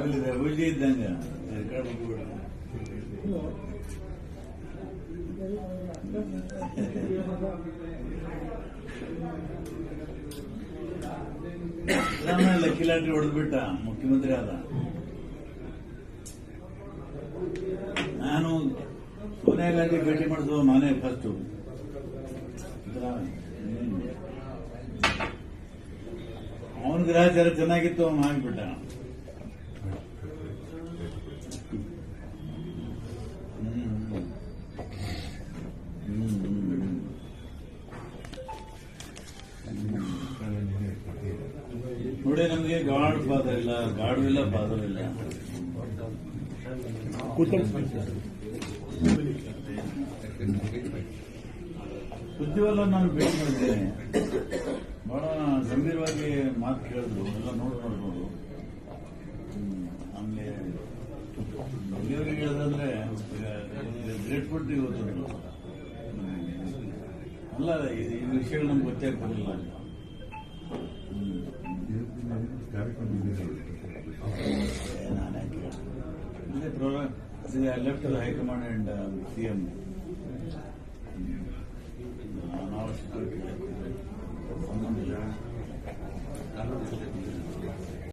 ನಾವಿಲ್ಲಿ ರಘುಜಿ ಇದ್ದಂಗ. Lucky lottery ಹೊಡೆದ್ಬಿಟ್ಟ, ಮುಖ್ಯಮಂತ್ರಿ ಆದ. ನಾನು ಸೋನಿಯಾ ಗಾಂಧಿ ಭೇಟಿ ಮಾಡಿಸುವ ಮಾನೆ ಫಸ್ಟ್ ಅವನ ಗ್ರಹಚಾರ ಚೆನ್ನಾಗಿತ್ತು, ಅವನು ಆಗಿಬಿಟ್ಟ ನೋಡಿ ನಮಗೆ ಗಾಡ್ ಫಾದರ್ ಇಲ್ಲ ಗಾಡು ಇಲ್ಲ ಫಾದರ್ ಇಲ್ಲ ಸುದ್ದಿವಲ್ಲ ನಾನು ಭೇಟಿ ಮಾಡಿದ್ದೇನೆ ಬಹಳ ಗಂಭೀರವಾಗಿ ಮಾತು ಕೇಳಿದ್ರು ಎಲ್ಲ ನೋಡು ನೋಡ್ಬೋದು. ಆಮೇಲೆ ಹೇಳಿದ್ರೆ ಹೇಳಿದ್ರೆ ಗ್ರೇಟ್ಫುಲ್ ಇವತ್ತು ಅಲ್ಲ ಈ ವಿಷಯಗಳು ನಮ್ಗೆ ಗೊತ್ತೇ ಆಗ್ತಿರಲಿಲ್ಲ This is a left to the High Command and um, CM.